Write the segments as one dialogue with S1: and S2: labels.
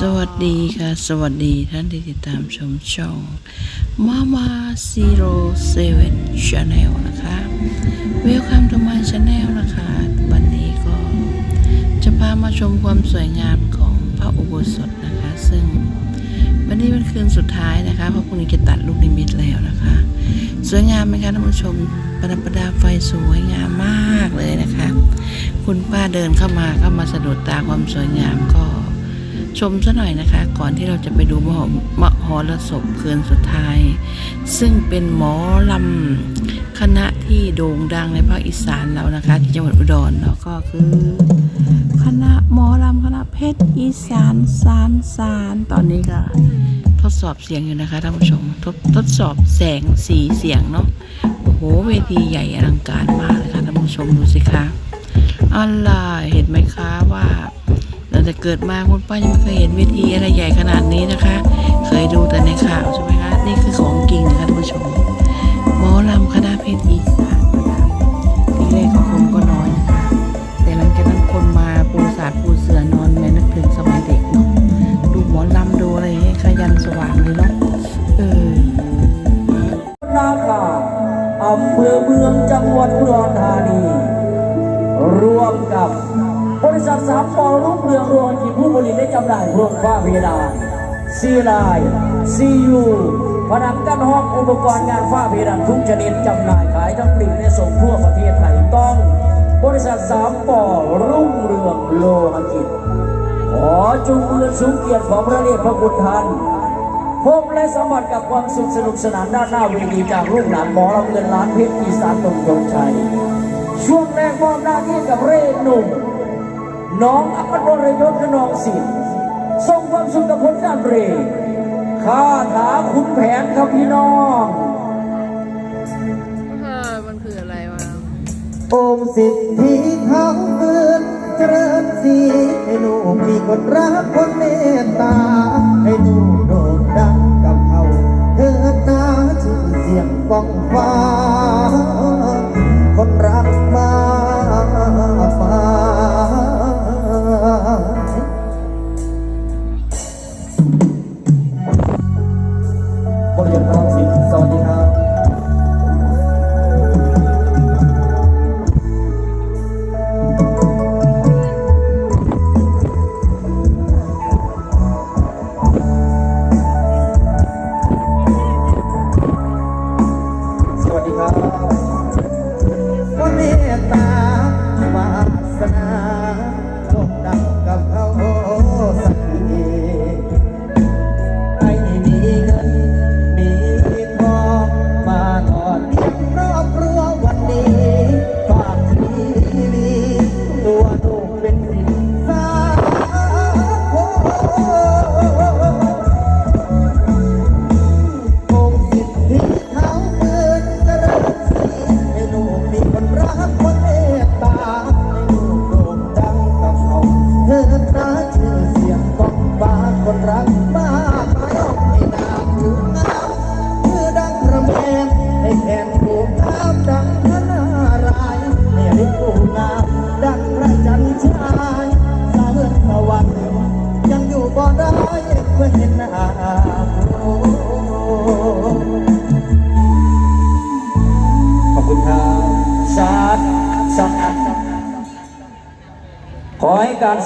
S1: สวัสดีค่ะ สวัสดีท่านที่ติดตามชมช่อง Mama Zero Seven Channel นะคะ Welcome to my channel นะคะ วันนี้ก็จะพามาชมความสวยงามของพระอุโบสถนะคะ ซึ่งวันนี้เป็นคืนสุดท้ายนะคะ เพราะพรุ่งนี้จะตัดลูกนิมิตแล้วนะคะ สวยงามไหมคะท่านผู้ชมประดับประดาไฟสวยงามมากเลยนะคะ คุณป้าเดินเข้ามาก็มาสะดุดตาความสวยงามก็ ชมซะหน่อยนะคะ ก่อนที่เราจะไปดูมหมหรสพคืนสุดท้าย ซึ่งเป็นหมอลำคณะที่โด่งดังในภาคอีสานเรานะคะ ที่จังหวัดอุดรเนาะก็คือ คณะหมอลำคณะเพชรอีสานสารสารตอนนี้ก็ทดสอบเสียงอยู่นะคะท่านผู้ชมทดทดสอบแสงสีเสียงเนาะโอ้โหเวทีใหญ่อลังการมากเลยค่ะท่านผู้ชมดูสิคะอะไรเห็นไหมคะว่า แต่เกิดมาคุณป้ายังไม่เคยเห็นเวทีอะไรใหญ่ขนาดนี้นะคะ เคยดูแต่ในข่าวใช่ไหมคะ นี่คือของจริงนะคะท่านผู้ชมหมอลำคณะเพชรอีสานนะคะทีแรกก็คนก็น้อยนะคะ แต่หลังจากนั้นคนมาปูสาดปูเสือนอนแม่นึกถึงสมัยเด็กเนาะ ดูหมอลำดูอะไรให้ขยันสว่างเลยเนาะ เออ
S2: นาคาอำเภอเมืองจังหวัดอุดรธานี ร่วมกับ ริษัทสามปอรุ่งเรืองโรวมกิจผู้ผลิตได้จำหน่ายพวกฟ้าเพดานซีไลซียูผนังกั้นห้องอุปกรณ์งานฝ้าเพดานทุกชนิดจำหน่ายขายทั้งปลีกและส่งทั่วประเทศไทยต้อง บริษัทสามปอรุ่งเรืองโลหะกิจขอจุงเรือนสูงเกียรติของพระเดชพระคุณท่านพบและสัมผัสกับความสุขสนุกสนานด้านหน้าเวทีจากลูกหลานหมอลำเงินล้านเพชรอีสานตรงตรงชัยช่วงแรกมอบหน้าที่กับเรศหนุ่ม น้องอัครวรยศขนองศิลป์ทรงความสุขกับผลการเรศคาถาขุนแผนครับพี่น้อง
S1: เออมันคืออะไรวะ
S3: องค์สิทธิเท้าเมือนเจริญสีให้หนูมีคนรักคนเมตตา ให้หนูโด่งดังกับเขาเถิดนาชื่อเสียงก้องฟ้าคนรั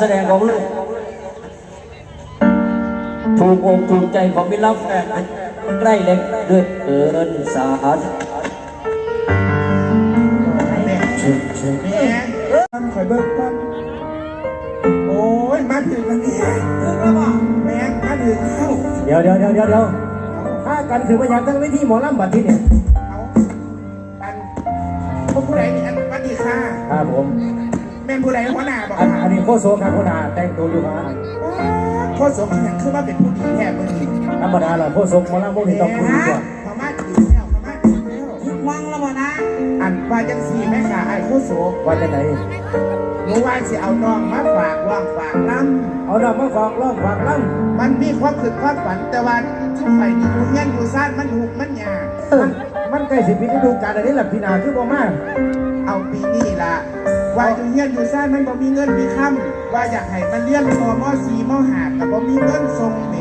S3: แสด
S2: งของลูกถูกอกถูกใจของมิตรรักแฟนใกล้เล็กด้วยเอินสาด
S4: มันข่อยเบิกก่อนโอ้ยมาถึงแล้วเนี่ยถึงแล้วบ่แม่งมาถึงแล้ว
S2: เดี๋ยวเดี๋ยวเดี๋ยวเดี๋ยวเดี๋ยวถ้ากันถือว่าอยากตั้งไว้ที่หมอลำบัดที่เนี่ย
S4: เอาอันพวกผู้ใดนี่อันวัดดีค่ะ
S2: ครับผม
S4: แม่นผู้ใดหัวหน้าบอก
S2: อัน
S4: ค่ะ
S2: อันนี้โคโซครับคุณอาแต่งตัวอยู่ครับ
S4: โคตรสมอย่างคือว่าเป็นผู้ดีแท้มือดี
S2: ธรรมดาล่ะโคโซหมอลำพวกนี้ต้องคุยก่อน
S4: พม่าดีแล้วพม่าดีแล้ววังแล้วบ่นะ อันว่าจังสีแม่ค่ะไอ้โคตรโส
S2: ว่าจะไหน
S4: หนูว่าสิเอาน้องมาฝากว่างฝากล้ำ
S2: เอาดอกมาฝากร้องฝากล
S4: มันมีความคิดความฝันแต่ว่าทุกฝ่ายนี่อยู่เงี้ยอยู่ซ่านมันหุกมันยากำ
S2: เออมันใกล้สิบปีฤดูกาลอันนี้แหละพี่นาคือบ่มาก
S4: เอาปีนี้ละ ว่าอยู่เฮียนอยู่ซ่านมันบ่มีเงินมีคำว่าอยากให้มันเรียนมมสี่มห้าแต่บ่มีเงินส่งแหม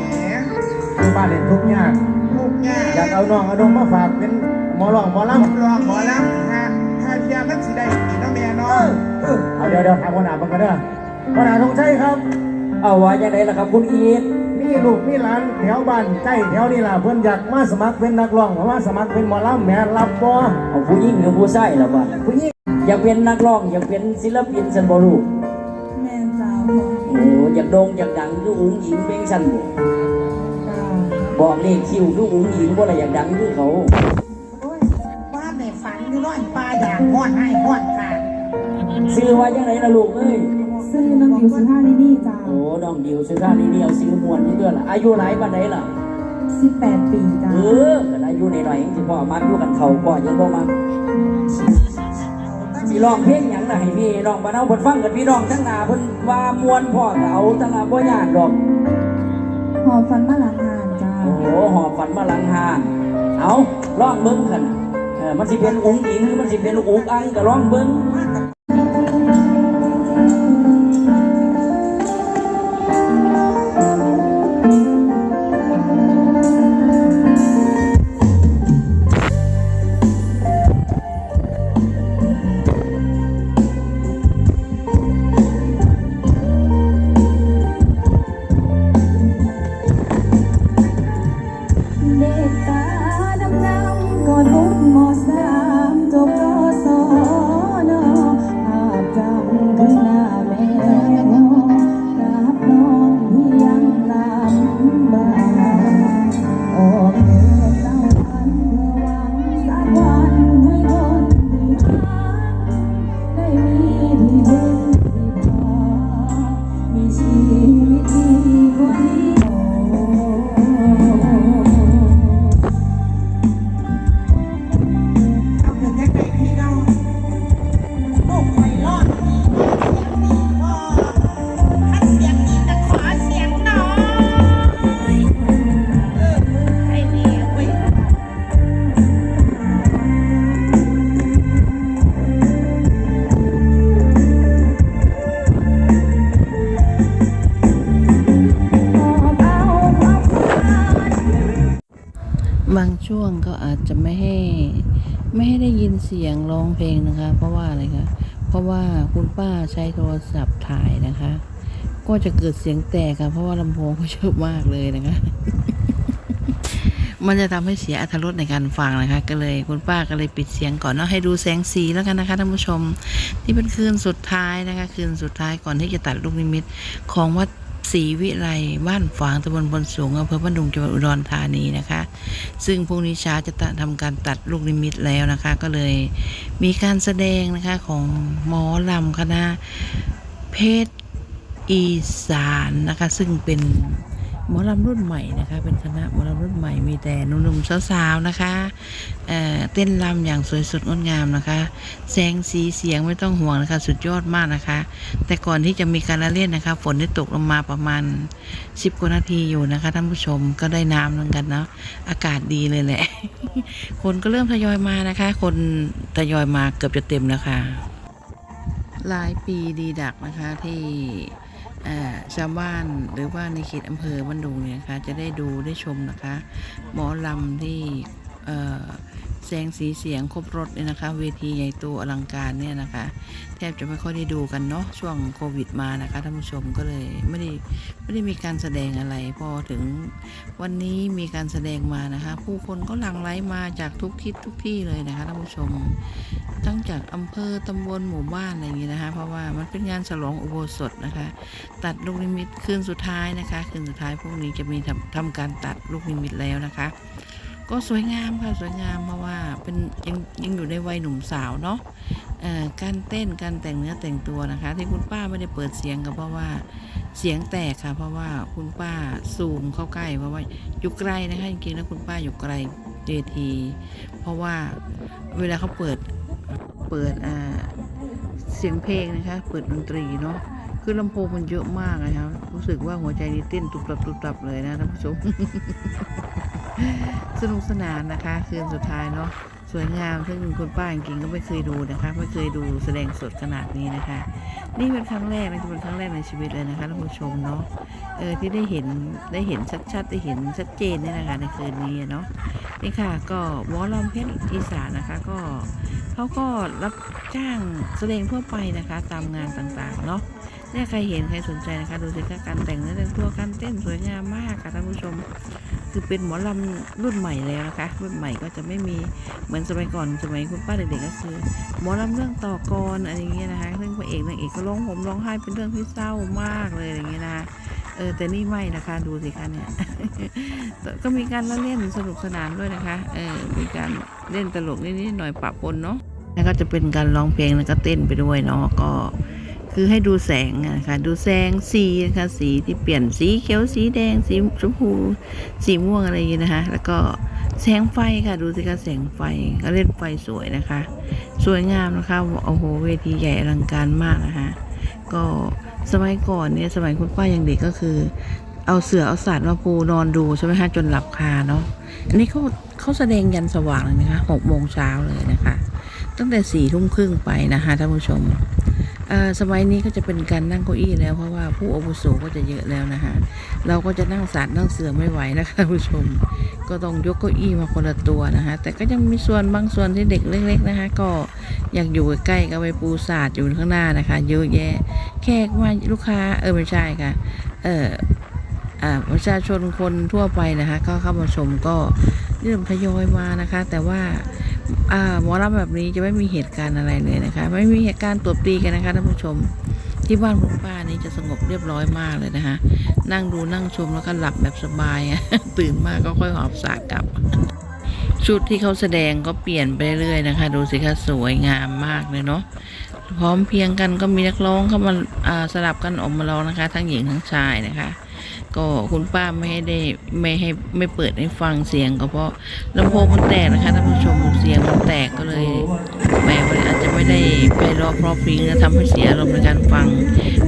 S2: คือบ้านเล่นทุกยาก
S4: ทุกอย่าง
S2: อยากเอาน้องเอาดงมาฝากเป็นหมอร้องหมอลำ
S4: รอหมอลำฮะฮาเทียมันสิได้อีกเนาะแม่เนาะ
S2: เอาเดี๋ยวเดี๋ยวถามคนหนาบังกันเด้อคนหนาทงชัยครับ เอาว่าอย่างไรล่ะครับคุณอีทมีลูกมีหลานแถวบ้านใกล้แถวนี่ล่ะเพื่อนอยากมาสมัครเป็นนักร้องมาสมัครเป็นหมอลำแม่รับบ่
S5: เอาผู้หญิงหรือผู้ชายล่ะบ่
S2: ผู้หญิง
S5: อยากเป็นนักร้อง อยากเป็นศิลปินสันบ่ลูก
S6: แม่จ้า
S5: โอ้อยากโด่งอยากดังคืออุ้งอิงเพลงสันบ่
S6: จ้า
S5: บอกเลขคิวคืออุ้งอิงบ่ได้อยากดังคือเขา
S6: โอ้ยบ้านในฝันอยู่น้อยปลาอย่างห้อนให้ห้อนค่ะ
S5: ซื้อว่าจังไดล่ะลูกเอ้ย
S6: ซื้อน้ำผิวสุภาพนี่นี่จ้า
S5: โอ้น้องดิวสุดท้ายนี่เดียวซื้อมวนนี่เด้อล่ะอายุหลายปานใดล่ะ
S6: สิบแปดปีจ้า
S5: เออก็อายุน้อยๆสิพ่อมักอยู่กันเฒ่าพ่อยังบ่มัก สิร้องเพลงหยังล่ะให้พี่น้องบ้านเฮาเพิ่นฟังกันพี่น้องทั้งหน้าเพิ่นว่ามวนพ่อก็เอาทั้งหน้าบ่ยากดอก
S6: หอบฟันมาหลังงานจ้า
S5: โอ้โหหอบฝันมาหลังหานเอาร้องเบิ้งกันน่ะเออมันสิเป็นอุ้งอิงหรือมันสิเป็นอุกอังก็ร้องเบิ้ง
S6: บางช่ว
S4: ง
S7: ก็อาจ
S1: จะไม่ให้ไม่ให้ได้ยินเสียงร้องเพลงนะคะ เพราะว่าอะไรคะเพราะว่าคุณป้าใช้โทรศัพท์ถ่ายนะคะ ก็จะเกิดเสียงแตกค่ะเพราะว่าลำโพงเขาเยอะมากเลยนะคะ มันจะทำให้เสียอรรถรสในการฟังนะคะ ก็เลยคุณป้าก็เลยปิดเสียงก่อนเนาะให้ดูแสงสีแล้วกันนะคะท่านผู้ชม ที่เป็นคืนสุดท้ายนะคะ คืนสุดท้ายก่อนที่จะตัดลูกนิมิตของวัด ศรีวิไลบ้านฝางตำบลพนสูงอำเภอบ้านดุงจังหวัดอุดรธานีนะคะ ซึ่งพรุ่งนี้เช้าจะทำการตัดลูกนิมิตแล้วนะคะ ก็เลยมีการแสดงนะคะของหมอลำคณะเพชรอีสานนะคะ ซึ่งเป็น หมอลำรุ่นใหม่นะคะ เป็นคณะหมอลำรุ่นใหม่มีแต่หนุ่มๆสาวๆนะคะเเต้นรำอย่างสวยสดงดงามนะคะ แสงสีเสียงไม่ต้องห่วงนะคะ สุดยอดมากนะคะ แต่ก่อนที่จะมีการละเล่นนะคะ ฝนได้ตกลงมาประมาณ 10กว่านาทีอยู่นะคะท่านผู้ชมก็ได้น้ำเหมือนกันเนาะอากาศดีเลยแหละ คนก็เริ่มทยอยมานะคะ คนทยอยมาเกือบจะเต็มแล้วค่ะหลายปีดีดักนะคะที่ ชาวบ้านหรือว่าในเขตอำเภอบ้านดุงเนี่ยนะคะจะได้ดูได้ชมนะคะ หมอลำที่ แสงสีเสียงครบรถเนี่ยนะคะ เวทีใหญ่โตอลังการเนี่ยนะคะ แทบจะไม่ค่อยได้ดูกันเนาะช่วงโควิดมานะคะท่านผู้ชมก็เลยไม่ได้ไม่ได้มีการแสดงอะไร พอถึงวันนี้มีการแสดงมานะคะ ผู้คนก็หลั่งไหลมาจากทุกทิศทุกที่เลยนะคะท่านผู้ชมทั้งจากอำเภอตำบลหมู่บ้านอะไรอย่างนี้นะคะ เพราะว่ามันเป็นงานฉลองอุโบสถนะคะ ตัดลูกนิมิตคืนสุดท้ายนะคะคืนสุดท้ายพวกนี้จะมีทำทำการตัดลูกนิมิตแล้วนะคะ ก็สวยงามค่ะสวยงามเพราะว่าเป็นยังยังอยู่ในวัยหนุ่มสาวเนาะการเต้นการแต่งเนื้อแต่งตัวนะคะ ที่คุณป้าไม่ได้เปิดเสียงก็เพราะว่าเสียงแตกค่ะ เพราะว่าคุณป้าซูมเข้าใกล้เพราะว่าอยู่ไกลนะคะจริงๆแล้วคุณป้าอยู่ไกลเวที เพราะว่าเวลาเขาเปิดเปิดเสียงเพลงนะคะ เปิดดนตรีเนาะคือลำโพงมันเยอะมากนะคะรู้สึกว่าหัวใจนี่เต้นตุบตับตุบตับเลยนะท่านผู้ชม สนุกสนานนะคะ คืนสุดท้ายเนาะสวยงามซึ่งคุณป้าจริงก็ไม่เคยดูนะคะ ไม่เคยดูแสดงสดขนาดนี้นะคะ นี่เป็นครั้งแรกนะเป็นครั้งแรกในชีวิตเลยนะคะท่านผู้ชมเนาะเออที่ได้เห็นได้เห็นชัดๆได้เห็นชัดเจนเนี่ยนะคะในคืนนี้เนาะนี่ค่ะก็หมอลำเพชรอีสานนะคะก็เขาก็รับจ้างแสดงทั่วไปนะคะ ตามงานต่างๆเนาะเนี่ยใครเห็นใครสนใจนะคะดูสิคะการแต่งเนื้อแต่งตัวการเต้นสวยงามมากค่ะท่านผู้ชม คือเป็นหมอลำรุ่นใหม่แล้วนะคะ รุ่นใหม่ก็จะไม่มีเหมือนสมัยก่อนสมัยคุณป้าเด็กๆก็คือ หมอลำเรื่องต่อกรอะไรอย่างเงี้ยนะคะเรื่องพระเอกนางเอกก็ร้องห่มร้องไห้เป็นเรื่องที่เศร้ามากเลยอย่างเงี้ยนะคะเออแต่นี่ไม่นะคะดูสิคะเนี่ยก็มีการเล่นสนุกสนานด้วยนะคะเออมีการเล่นตลกนิดๆหน่อยปะปนเนาะแล้วก็จะเป็นการร้องเพลงแล้วก็เต้นไปด้วยเนาะก็ คือให้ดูแสงอะนะคะดูแสงสีนะคะสีที่เปลี่ยนสีเขียวสีแดงสีชมพูสีม่วงอะไรอย่างเงี้ยนะคะแล้วก็แสงไฟค่ะดูสิคะแสงไฟก็เล่นไฟสวยนะคะ สวยงามนะคะโอ้โหเวทีใหญ่อลังการมากนะคะก็สมัยก่อนเนี่ยสมัยคุณป้ายังเด็กก็คือ เอาเสือเอาสาดมาปูนอนดูใช่ไหมคะจนหลับคาเนาะอันนี้เขาเขาแสดงยันสว่างเลยนะคะหกโมงเช้าเลยนะคะ ตั้งแต่สี่ทุ่มครึ่งไปนะคะท่านผู้ชม สมัยนี้ก็จะเป็นการนั่งเก้าอี้แล้วเพราะว่าผู้อาวุโสก็จะเยอะแล้วนะคะเราก็จะนั่งสาดนั่งเสือไม่ไหวนะคะท่านผู้ชม ก็ต้องยกเก้าอี้มาคนละตัวนะคะแต่ก็ยังมีส่วนบางส่วนที่เด็กเล็ก ๆนะคะ ก็อยากอยู่ใกล้ก็ไปปูสาดอยู่ข้างหน้านะคะ เยอะแยะแขกมาลูกค้าเออไม่ใช่ค่ะ เอออ่าประชาชนคนทั่วไปนะคะ ก็เข้ามาชมก็เริ่มทยอยมานะคะ แต่ว่า หมอลำแบบนี้จะไม่มีเหตุการณ์อะไรเลยนะคะ ไม่มีเหตุการณ์ตบตีกันนะคะท่านผู้ชม ที่บ้านคุณป้านี่จะสงบเรียบร้อยมากเลยนะคะ นั่งดูนั่งชมแล้วก็หลับแบบสบายตื่นมาก็ค่อยหอบสากกลับ ชุดที่เขาแสดงก็เปลี่ยนไปเรื่อยๆนะคะ ดูสิคะสวยงามมากเลยเนาะพร้อมเพียงกันก็มีนักร้องเข้ามาอ่าสลับกันออกมาร้องนะคะ ทั้งหญิงทั้งชายนะคะ ก็คุณป้าไม่ให้ได้ไม่ให้ไม่เปิดให้ฟังเสียง ก็เพราะลำโพงมันแตกนะคะท่านผู้ชมเสียงมันแตกก็เลยแหมมันอาจจะไม่ได้ไปรอเพราะพริ้งและทำให้เสียอารมณ์ในการฟัง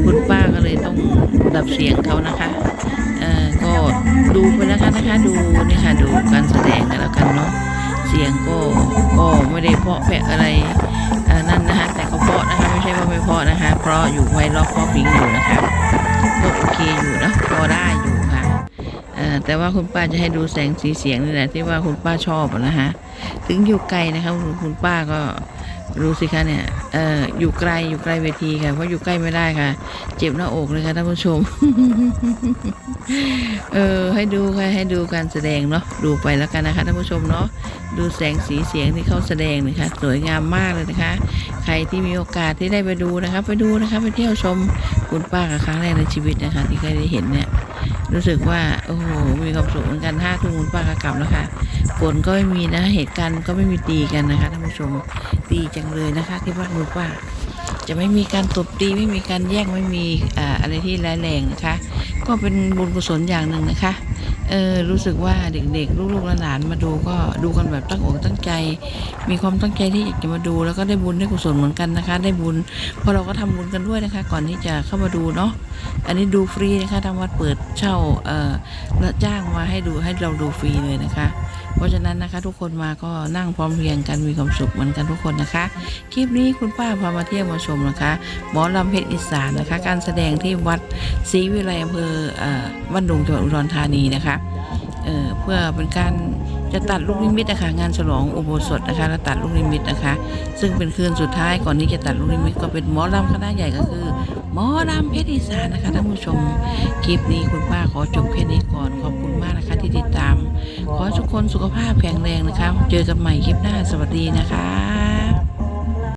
S1: คุณป้าก็เลยต้องดับเสียงเขานะคะเออก็ดูไปนะคะนะคะดูนี่ค่ะดูการแสดงกันแล้วกันเนาะเสียงก็ก็ไม่ได้เพาะแผะอะไรนั่นนะคะแต่ก็เพาะนะคะไม่ใช่ว่าไม่เพาะนะคะเพราะอยู่ไวรอบเพราะพริ้งอยู่นะคะ ก็โอเคอยู่นะพอได้อยู่ค่ะแต่ว่าคุณป้าจะให้ดูแสงสีเสียงนี่แหละที่ว่าคุณป้าชอบนะคะถึงอยู่ไกลนะคะคุณป้าก็ รู้สิคะเนี่ยเอ่ออยู่ไกลอยู่ไกลเวทีค่ะ เพราะอยู่ใกล้ไม่ได้ค่ะ เจ็บหน้าอกเลยค่ะท่านผู้ชม เออให้ดูค่ะให้ดูการแสดงเนาะดูไปแล้วกันนะคะท่านผู้ชมเนาะดูแสงสีเสียงที่เขาแสดงนะคะสวยงามมากเลยนะคะ ใครที่มีโอกาสที่ได้ไปดูนะคะ ไปดูนะคะไปเที่ยวชมคุณป้ากับครั้งแรกในชีวิตนะคะ ที่เคยได้เห็นเนี่ย รู้สึกว่าโอ้โหมีความสุขเหมือนกันห้าทุ่มป้าก็กลับแล้วค่ะฝนก็ไม่มีนะเหตุการณ์ก็ไม่มีตีกันนะคะท่านผู้ชมดีจังเลยนะคะ ที่บ้านคุณป้าจะไม่มีการตบตีไม่มีการแย่งไม่มีอ่าอะไรที่ร้ายแรงนะคะ ก็เป็นบุญกุศลอย่างหนึ่งนะคะ เออรู้สึกว่าเด็กๆ ลูกๆหลานมาดูก็ดูกันแบบตั้งอกตั้งใจ มีความตั้งใจที่อยากจะมาดู แล้วก็ได้บุญได้กุศลเหมือนกันนะคะ ได้บุญเพราะเราก็ทำบุญกันด้วยนะคะ ก่อนที่จะเข้ามาดูเนาะอันนี้ดูฟรีนะคะทางวัดเปิดเช่าเออจ้างมาให้ดูให้เราดูฟรีเลยนะคะ เพราะฉะนั้นนะคะ ทุกคนมาก็นั่งพร้อมเพรียงกันมีความสุขเหมือนกันทุกคนนะคะ คลิปนี้คุณป้าพามาเที่ยวมาชมนะคะหมอลำเพชรอีสานนะคะ การแสดงที่วัดศรีวิไลอำเภอเอ่อบ้านดุงจังหวัดอุดรธานีนะคะเเพื่อเป็นการจะตัดลูกนิมิตนะคะงานฉลองอุโบสถนะคะและตัดลูกนิมิตนะคะ ซึ่งเป็นคืนสุดท้ายก่อนที่จะตัดลูกนิมิตก็เป็นหมอลำคณะใหญ่ก็คือ หมอลำเพชรอีสานนะคะท่านผู้ชม คลิปนี้คุณป้าขอจบแค่นี้ก่อน ขอบคุณมากนะคะที่ติดตาม ขอทุกคนสุขภาพแข็งแรงนะคะ เจอกันใหม่คลิปหน้าสวัสดีนะคะ